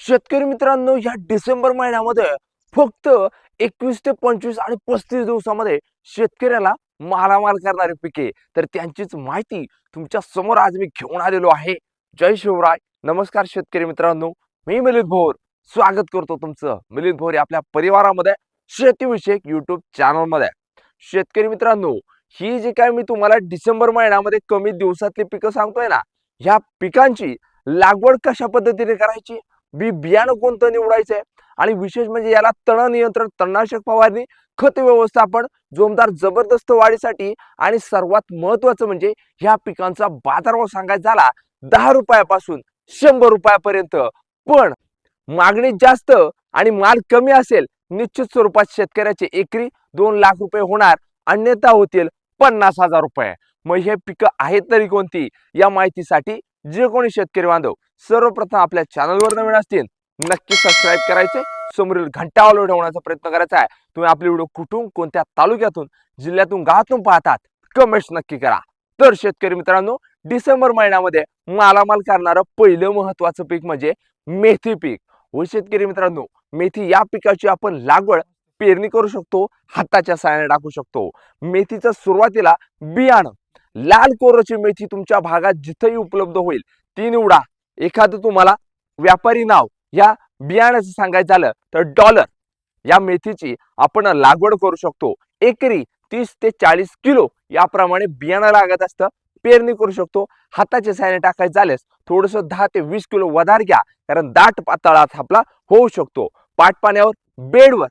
शेतकरी मित्रांनो या डिसेंबर महिन्यामध्ये फक्त एकवीस ते पंचवीस आणि पस्तीस दिवसामध्ये शेतकऱ्याला मालामाल करणारे पिके. तर त्यांचीच माहिती तुमच्यासमोर आज मी घेऊन आलेलो आहे. जय शिवराय. नमस्कार शेतकरी मित्रांनो. मी मिलित भोर. स्वागत करतो तुमचं. मिलित भोर आपल्या परिवारामध्ये शेतीविषयक युट्यूब चॅनलमध्ये शेतकरी मित्रांनो ही जी काय मी तुम्हाला डिसेंबर महिन्यामध्ये कमी दिवसातली पिकं सांगतोय ना ह्या पिकांची लागवड कशा पद्धतीने करायची? बी बियाणं कोणतं निवडायचंय? आणि विशेष म्हणजे याला तण नियंत्रण तणनाशक फवारणी खत व्यवस्थापन जोमदार जबरदस्त वाढीसाठी आणि सर्वात महत्वाचं म्हणजे ह्या पिकांचा बाजारभाव सांगायचा झाला दहा रुपयापासून शंभर रुपयापर्यंत. पण मागणी जास्त आणि माल कमी असेल निश्चित स्वरूपात शेतकऱ्याचे एकरी दोन लाख रुपये होणार अन्यथा होतील पन्नास हजार रुपये. मग हे पिकं आहेत तरी कोणती? या माहितीसाठी जे कोणी शेतकरी बांधव सर्वप्रथम आपल्या चॅनलवर नवीन असतील नक्की सबस्क्राईब करायचे. समोरील घंटा ऑल ठेवण्याचा प्रयत्न करायचा आहे. तुम्ही आपले व्हिडिओ कुठून कोणत्या तालुक्यातून जिल्ह्यातून गावातून पाहतात कमेंट्स नक्की करा. तर शेतकरी मित्रांनो डिसेंबर महिन्यामध्ये मालामाल करणारं पहिलं महत्वाचं पीक म्हणजे मेथी पीक. व शेतकरी मित्रांनो मेथी या पिकाची आपण लागवड पेरणी करू शकतो हाताच्या साहाय्याने टाकू शकतो. मेथीचं सुरुवातीला बियाणं लाल कोरची मेथी तुमच्या भागात जिथेही उपलब्ध होईल ती निवडा. एखादं तुम्हाला व्यापारी नाव या बियाण्याचं सांगायचं झालं तर डॉलर या मेथीची आपण लागवड करू शकतो. एकरी तीस ते चाळीस किलो याप्रमाणे बियाणं लागत असतं पेरणी करू शकतो. हाताच्या सायने टाकायचं झाल्यास थोडस दहा ते वीस किलो वधार घ्या कारण दाट पातळात आपला होऊ शकतो. पाटपाण्यावर बेडवर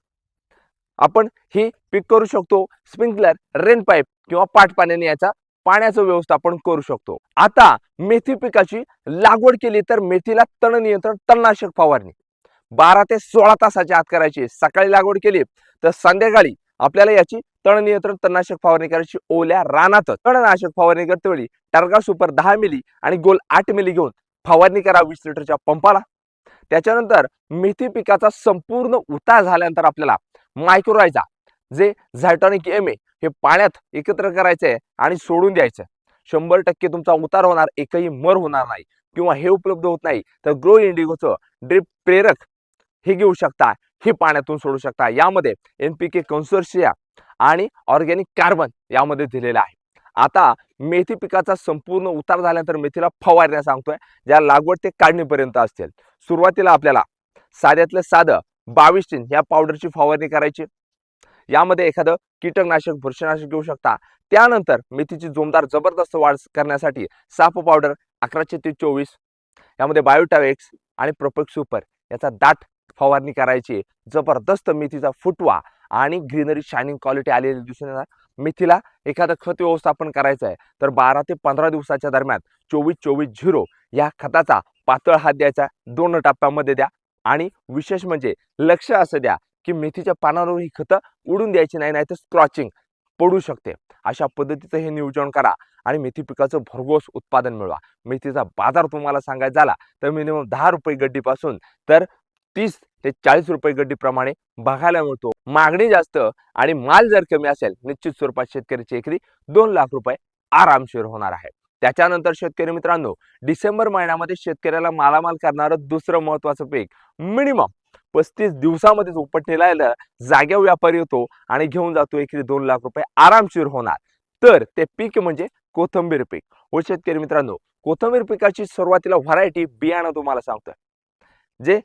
आपण ही पीक करू शकतो. स्प्रिंकलर रेन पाईप किंवा पाटपाण्याने याचा पाण्याचं व्यवस्थापन करू शकतो. आता मेथी पिकाची लागवड केली तर मेथीला तण नियंत्रण तणनाशक फवारणी. बारा ते सोळा तासाच्या आत करायची. सकाळी लागवड केली तर संध्याकाळी आपल्याला याची तण नियंत्रण तणनाशक फवारणी करायची ओल्या रानातच. तणनाशक फवारणी करते वेळी टार्गा सुपर दहा मिली आणि गोल आठ मिली घेऊन फवारणी करा वीस लिटरच्या पंपाला. त्याच्यानंतर मेथी पिकाचा संपूर्ण उतार झाल्यानंतर आपल्याला मायक्रोरायझा जे झायटॉनिक एम ए हे पाण्यात एकत्र करायचंय आणि सोडून द्यायचं शंभर टक्के तुमचा उतार होणार एकही मर होणार नाही किंवा हे उपलब्ध होत नाही तर ग्रो इंडिगोचं ड्रिप प्रेरक हे घेऊ शकता हे पाण्यातून सोडू शकता. यामध्ये एन पी के कन्सोर्शिया आणि ऑर्गॅनिक कार्बन यामध्ये दिलेलं आहे. आता मेथी पिकाचा संपूर्ण उतार झाल्यानंतर मेथीला फवारण्या सांगतोय ज्या लागवड ते काढणीपर्यंत असतील. सुरुवातीला आपल्याला साध्यातलं साधं बावीस टीन या पावडरची फवारणी करायची यामध्ये एखादं कीटकनाशक बुरशीनाशक घेऊ शकता. त्यानंतर मेथीची जोमदार जबरदस्त वाढ करण्यासाठी साप पावडर अकराशे ते चोवीस यामध्ये बायोटावेक्स आणि प्रोपेक्स सुपर याचा दाट फवारणी करायची. जबरदस्त मेथीचा फुटवा आणि ग्रीनरी शायनिंग क्वालिटी आलेली दिसून येणार. मेथीला एखादं खत व्यवस्थापन करायचं आहे तर बारा ते पंधरा दिवसाच्या दरम्यान चोवीस चोवीस झिरो या खताचा पातळ हात द्यायचा. दोन टप्प्यामध्ये द्या आणि विशेष म्हणजे लक्ष असं द्या. की मेथीच्या पानावर ही खतं उडून द्यायची नाही नाही तर स्क्रॉचिंग पडू शकते. अशा पद्धतीचं हे नियोजन करा आणि मेथी पिकाचं भरघोस उत्पादन मिळवा. मेथीचा बाजार तुम्हाला सांगायचा झाला तर मिनिमम दहा रुपये गड्डीपासून तर तीस ते चाळीस रुपये गड्डीप्रमाणे बघायला मिळतो. मागणी जास्त आणि माल जर कमी असेल निश्चित स्वरूपात शेतकऱ्याची एकरी दोन लाख रुपये आरामशीर होणार आहे. त्याच्यानंतर शेतकरी मित्रांनो डिसेंबर महिन्यामध्ये शेतकऱ्याला मालामाल करणारं दुसरं महत्वाचं पीक मिनिमम पस्तीस दिवसामध्येच उपटलेला आलं जाग्यावर व्यापारी येतो आणि घेऊन जातो एकरी दोन लाख रुपये आरामशीर होणार. तर ते पीक म्हणजे कोथंबीर पीक. हो शेतकरी मित्रांनो कोथंबीर पिकाची सुरुवातीला व्हरायटी बियाणं तुम्हाला सांगतोय. जे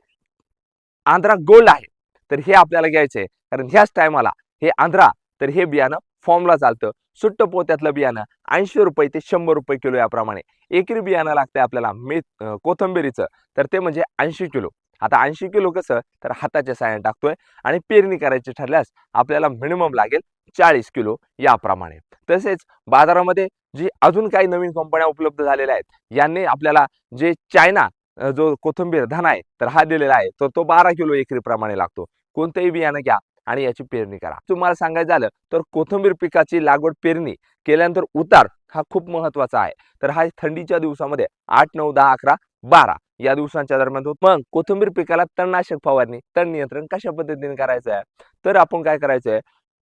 आंध्रा गोल्ड आहे तर हे आपल्याला घ्यायचंय. आहे कारण ह्याच टायमाला हे आंध्रा तर हे बियाणं फॉर्मला चालतं. सुट्ट पोत्यातलं बियाणं ऐंशी रुपये ते शंभर रुपये किलो याप्रमाणे. एकरी बियाणं लागतंय आपल्याला मे कोथंबीरीचं. तर ते म्हणजे ऐंशी किलो. आता ऐंशी किलो कसं तर हाताच्या साह्याने टाकतोय आणि पेरणी करायची ठरल्यास आपल्याला मिनिमम लागेल चाळीस किलो याप्रमाणे. तसेच बाजारामध्ये जी अजून काही नवीन कंपन्या उपलब्ध झालेल्या आहेत यांनी आपल्याला जे चायना जो कोथंबीर धन आहे तर हा दिलेला आहे तर तो बारा किलो एकरीप्रमाणे लागतो. कोणतंही बियाणं घ्या आणि याची पेरणी करा. तुम्हाला सांगायचं झालं तर कोथंबीर पिकाची लागवड पेरणी केल्यानंतर उतार हा खूप महत्त्वाचा आहे. तर हा थंडीच्या दिवसामध्ये आठ नऊ दहा अकरा बारा या दिवसांच्या दरम्यान होत. मग कोथंबीर पिकाला तणनाशक फवारणी तण नियंत्रण कशा पद्धतीने करायचं आहे? तर आपण काय करायचं आहे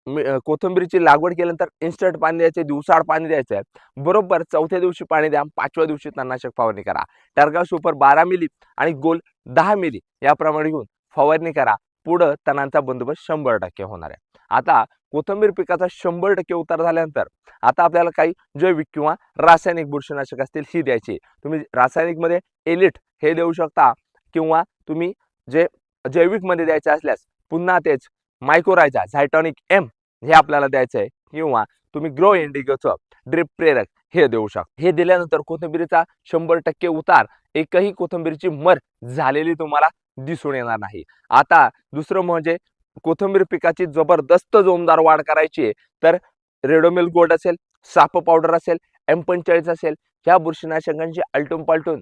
मी- कोथिंबीरीची लागवड केल्यानंतर इन्स्टंट पाणी द्यायचे दिवसाआड पाणी द्यायचं आहे. बरोबर चौथ्या दिवशी पाणी द्या पाचव्या दिवशी तणनाशक फवारणी करा. टर्गा सुपर बारा मिली आणि गोल दहा मिली याप्रमाणे घेऊन फवारणी करा. पुढं तणांचा बंदोबस्त शंभर टक्के होणार आहे. आता कोथिंबीर पिकाचा शंभर टक्के उतार झाल्यानंतर आता आपल्याला काही जैविक किंवा रासायनिक बुरशीनाशक असतील ही द्यायची. तुम्ही रासायनिकमध्ये एलिट हे देऊ शकता किंवा तुम्ही जे जैविकमध्ये द्यायचे असल्यास पुन्हा तेच मायकोरायझा झायटॉनिक एम हे आपल्याला द्यायचं आहे किंवा तुम्ही ग्रो इंडिगोचं ड्रिप प्रेरक हे देऊ शकता हे दिल्यानंतर कोथिंबीरीचा शंभर टक्के उतार एकही कोथिंबीरीची मर झालेली तुम्हाला दिसून येणार नाही. आता दुसरं म्हणजे कोथिंबीर पिकाची जबरदस्त जोमदार वाढ करायची आहे. तर रेडोमिल गोल्ड असेल साप पावडर असेल एम पंचेचाळीस असेल ह्या बुरशीनाशकांची आलटून पालटून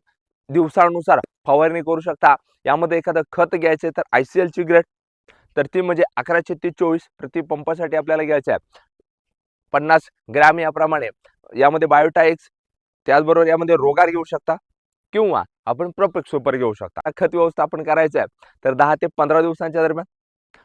दिवसानुसार फवारणी करू शकता. यामध्ये एखादं खत घ्यायचे तर आय सी एलची ग्रेड तर ती म्हणजे अकरा ते चोवीस प्रति पंपासाठी आपल्याला घ्यायचं आहे. पन्नास ग्रॅम याप्रमाणे. यामध्ये बायोटाईक्स त्याचबरोबर यामध्ये रोगार घेऊ शकता किंवा आपण प्रपेक्स सुपर घेऊ शकता. खत व्यवस्थापन करायचं आहे. तर दहा ते पंधरा दिवसांच्या दरम्यान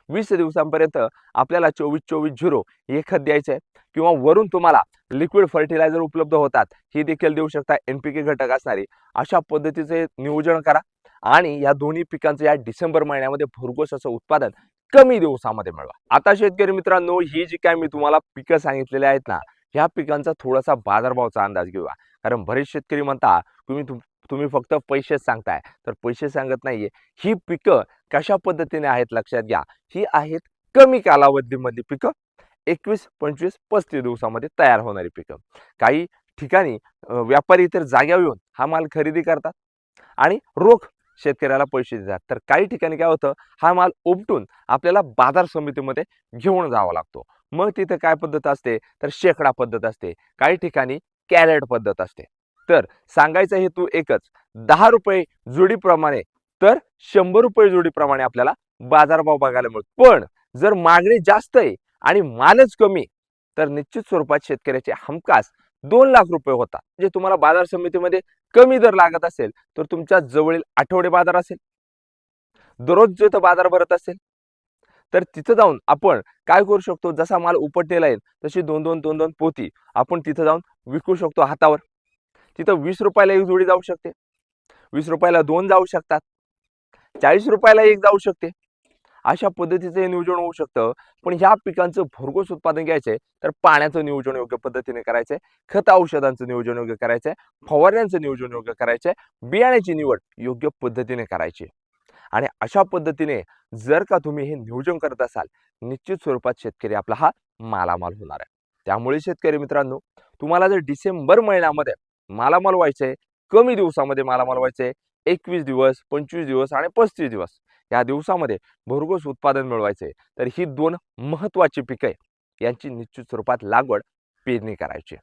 वीस दिवसांपर्यंत आपल्याला चोवीस चोवीस झिरो हे खत द्यायचं आहे. किंवा वरून तुम्हाला लिक्विड फर्टिलायझर उपलब्ध होतात ही देखील देऊ शकता एन पी के घटक असणारी. अशा पद्धतीचे नियोजन करा. आणि या दोन्ही पिकांचं या डिसेंबर महिन्यामध्ये भरघोस असं उत्पादन कमी दिवसामध्ये मिळवा. आता शेतकरी मित्रांनो ही जी काय मी तुम्हाला पिकं सांगितलेली आहेत ना ह्या पिकांचा थोडासा बाजारभावाचा अंदाज घेऊया. कारण बरेच शेतकरी म्हणता तुम्ही तुम्ही फक्त पैसेच सांगताय. तर पैसे सांगत नाहीये. ही पिकं कशा पद्धतीने आहेत लक्षात घ्या. ही आहेत कमी कालावधीमधली पिकं. एकवीस पंचवीस पस्तीस दिवसामध्ये तयार होणारी पिकं. काही ठिकाणी व्यापारी इतर जाग्यावर येऊन हा माल खरेदी करतात आणि रोख शेतकऱ्याला पैसे देतात. तर काही ठिकाणी काय होतं हा माल उपटून आपल्याला बाजार समितीमध्ये घेऊन जावा लागतो. मग तिथे काय पद्धत असते? तर शेकडा पद्धत असते. काही ठिकाणी कॅरेट पद्धत असते. तर सांगायचा हेतू एकच दहा रुपये जुडीप्रमाणे तर शंभर रुपये जोडीप्रमाणे आपल्याला बाजारभाव बघायला मिळतो. पण जर मागणी जास्त आहे आणि मालच कमी तर निश्चित स्वरूपात शेतकऱ्याचे हमखास दोन लाख रुपये होता म्हणजे तुम्हाला बाजार समितीमध्ये कमी दर लागत असेल तर तुमच्या जवळील आठवडे बाजार असेल दररोज जिथं बाजार भरत असेल तर तिथं जाऊन आपण काय करू शकतो? जसा माल उपटलेला येईल तशी दोन दोन दोन दोन पोती आपण तिथं जाऊन विकू शकतो हातावर. तिथं वीस रुपयाला एक जोडी जाऊ शकते. वीस रुपयाला दोन जाऊ शकतात. चाळीस रुपयाला एक जाऊ शकते. अशा पद्धतीचं हे नियोजन होऊ शकतं. पण ह्या पिकांचं भरघोस उत्पादन घ्यायचंय तर पाण्याचं नियोजन योग्य पद्धतीने करायचंय खत औषधांचं नियोजन योग्य करायचंय फवारण्यांचं नियोजन योग्य करायचंय बियाण्याची निवड योग्य पद्धतीने करायची. आणि अशा पद्धतीने जर का तुम्ही हे नियोजन करत असाल निश्चित स्वरूपात शेतकरी आपला हा मालामाल होणार आहे. त्यामुळे शेतकरी मित्रांनो तुम्हाला जर डिसेंबर महिन्यामध्ये मालामाल व्हायचंय कमी दिवसामध्ये मालामाल व्हायचंय एकवीस दिवस पंचवीस दिवस आणि पस्तीस दिवस या दिवसामध्ये भरघोस उत्पादन मिळवायचे. तर ही दोन महत्वाची पिकं आहे. यांची निश्चित स्वरूपात लागवड पेरणी करायची.